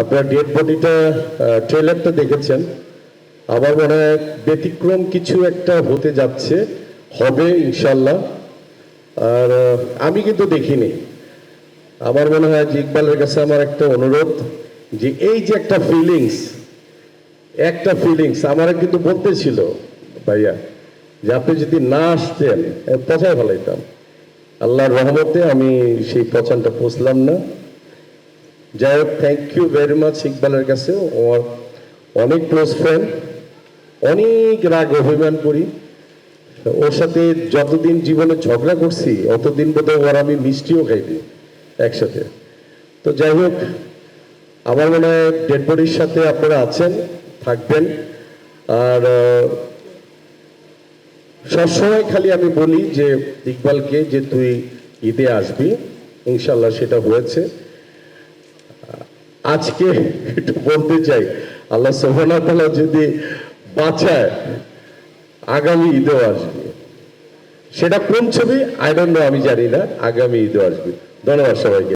আপনার ডেড বডিটা ট্রেলারটা দেখেছেন। আমার মনে হয় ব্যতিক্রম কিছু একটা হতে যাচ্ছে, হবে ইনশাল্লাহ আর আমি কিন্তু দেখিনি। আমার মনে হয় যে ইকবালের কাছে আমার একটা অনুরোধ যে এই যে একটা ফিলিংস একটা ফিলিংস আমার কিন্তু বলতে ছিল, ভাইয়া, যে আপনি যদি না আসতেন পচায় ফেলাইতাম। আল্লাহর রহমতে আমি সেই পচানটা পৌঁছলাম না। যাই হোক থ্যাংক ইউ ভেরি মাচ ইকবালের কাছে। ওর অনেক ক্লোজ ফ্রেন্ড অনেক রাগ, অভিমান করি। ওর সাথে যতদিন জীবনে ঝগড়া করছি, অতদিন বোধহয় ওর আমি মিষ্টিও খাইনি একসাথে। তো যাই হোক, আমার মনে হয় ডেড বডির সাথে আপনারা আছেন, থাকবেন। আর সবসময় খালি আমি বলি যে, ইকবালকে যে তুই ঈদে আসবি ইনশাল্লাহ সেটা হয়েছে। আজকে একটু বলতে চাই, আল্লাহ সোহানা যদি বাঁচায়, আগামী ঈদেও আসবে। সেটা কোন ছবি? আই ডোন্ট নো আমি জানি না, আগামী ঈদেও আসবে। ধন্যবাদ সবাইকে।